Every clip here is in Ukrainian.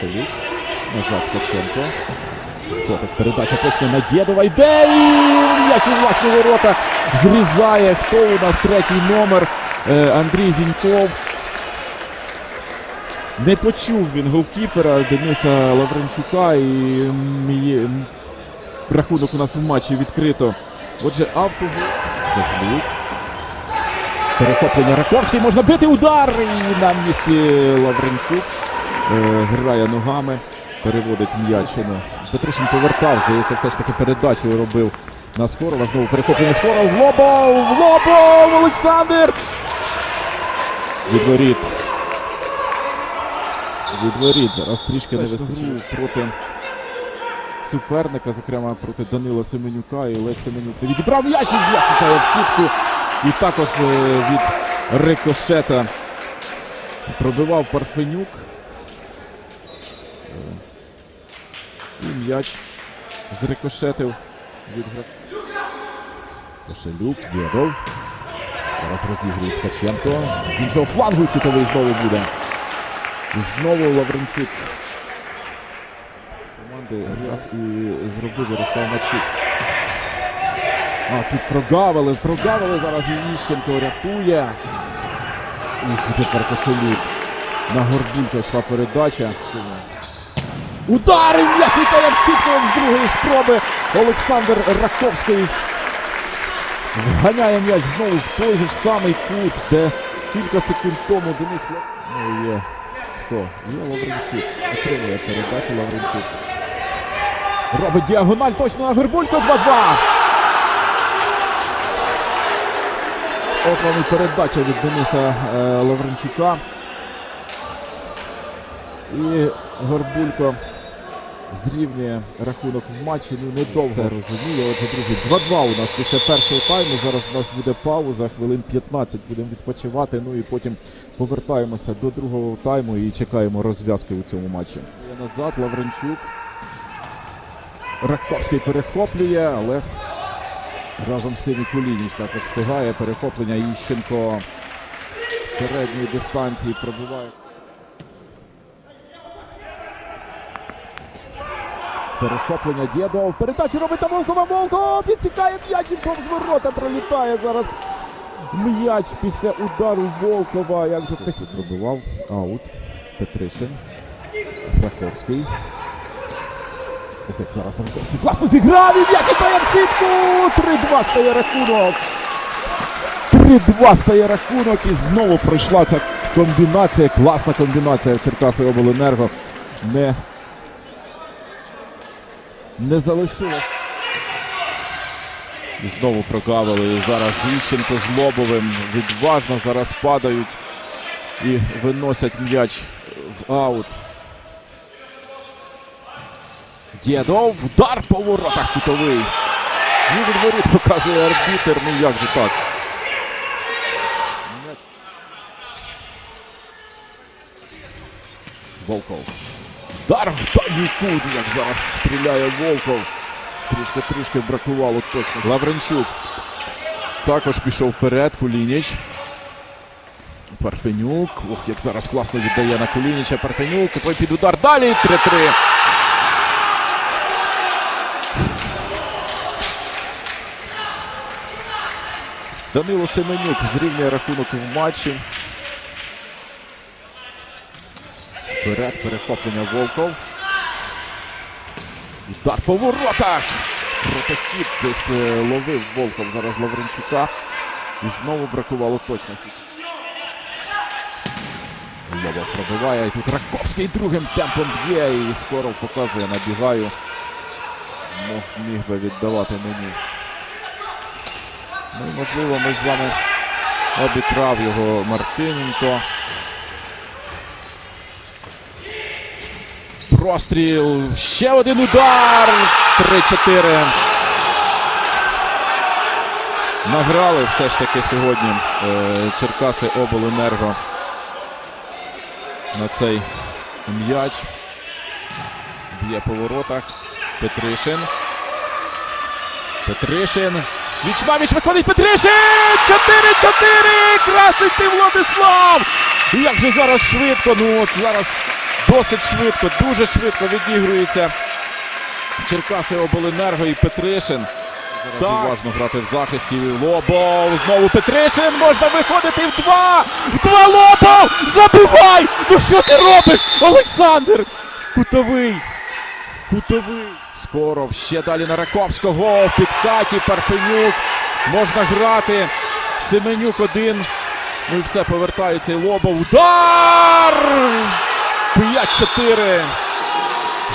Шелюк. Назад Ткаченко. Скотик передача точно на Дєдова. Йде і м'яч у власні ворота зрізає. Хто у нас третій номер? Е, Андрій Зіньков. Не почув він голкіпера Дениса Лавренчука і рахунок у нас в матчі відкрито. Отже, автогол. Перехоплення Раковський. Можна бити удар. І на місці Лавренчук. Е, грає ногами. Переводить м'ячину. Петришин повертав, здається, все ж таки передачу робив на Скорова. Знову перехоплення Скоров. В Лобов! В Лобов! Олександр! Від воріт. Від воріт. Зараз трішки не вистачило проти суперника, зокрема проти Данила Семенюка. І Олег Семенюк відібрав м'яч і м'яч літає в сітку. І також е, від рикошета пробивав Парфенюк. Е, І м'яч зрикошетив від. Кошелюк, Дєдов. Зараз розігрує Ткаченко. З іншого флангу кутовий знову буде. Знову Лавренчук. Команди раз і зробив Ярослав Мачук. А, тут прогавили, прогавили. Зараз і Іщенко рятує. І тепер Кошелюк. На Горбулька йшла передача. Удар! і М'яч літає з другої спроби. Олександр Раковський вганяє м'яч знову в той же ж самий кут, де кілька секунд тому Денис. Ну, є хто? Є Лавренчук. Отримує передачу Лавренчук. Робить діагональ точно на Горбулько 2-2. От вам і передача від Дениса е, Лавренчука. І Горбулько зрівнює рахунок в матчі. Ну недовго Все розуміє. Отже, друзі, 2-2 у нас після першого тайму. Зараз у нас буде пауза, хвилин 15 будемо відпочивати. Ну і потім повертаємося до другого тайму і чекаємо розв'язки у цьому матчі. Назад Лавренчук. Раковський перехоплює, але разом з тим і Кулініч також встигає. Перехоплення Іщенко середньої дистанції пробиває. Перехоплення Дєдов. Передачу робить Волкова. Волков підсікає м'яч і повз ворота пролітає зараз. М'яч після удару Волкова. Як же так пробивав. Аут. Петришин. Раковський. Як зараз Раковський класно зіграв і м'яч літає в сітку. 3-2 стає рахунок. 3-2 стає рахунок і знову пройшла ця комбінація. Класна комбінація Черкаси Обленерго. Не не залишилось. Знову прогавили. І зараз Іщенко з Лобовим відважно зараз падають і виносять м'яч в аут. Дєдов, удар по воротах кутовий. І від воріт показує арбітер. Ну як же так? Волков. Удар в дальній кут, як зараз стріляє Волков. Трішки-трішки бракувало точно. Лавренчук також пішов вперед. Кулініч. Парфенюк. Ох, як зараз класно віддає на Кулініча. Парфенюк. Той під удар. Далі 3-3. Данило Семенюк зрівнює рахунок в матчі. Вперед перехоплення Волков. Удар по воротах. Протохід десь е, ловив Волков зараз Лавренчука. І знову бракувало точності. Лобов пробиває. І тут Раковський другим темпом б'є. І скоро показує, набігаю. Міг би віддавати мені. Ну і можливо ми з вами обікрав його Мартиненко. Простріл. Ще один удар. 3-4. Награли все ж таки сьогодні е, Черкаси Обленерго на цей м'яч. Б'є по воротах. Петришин. Петришин. Віч на віч виходить Петришин! 4-4! Красить ти Владислав! Як же зараз швидко. Ну от зараз Досить швидко, дуже швидко відігрується Черкаси Обленерго і Петришин. Зараз уважно грати в захисті. Лобов. Знову Петришин. Можна виходити в два. В два Лобов! Забивай! Ну що ти робиш, Олександр? Кутовий. Кутовий. Скоров. Ще далі на Раковського. В підкаті Парфенюк. Можна грати. Семенюк один. Ну і все, повертається і Лобов. Удар! 5-4.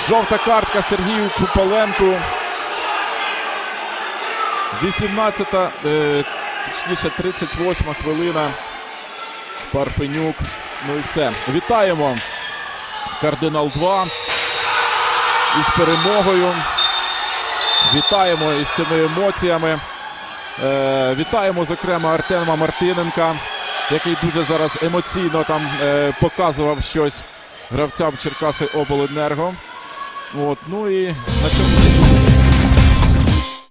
Жовта картка Сергію Купаленку. 18, е, точніше 38 хвилина. Парфенюк. Ну і все. Вітаємо. Кардинал 2 із перемогою. Вітаємо із цими емоціями. Е, вітаємо, зокрема, Артема Мартиненка, який дуже зараз емоційно там е, показував щось гравцям Черкаси Обленерго. От, ну і на цьому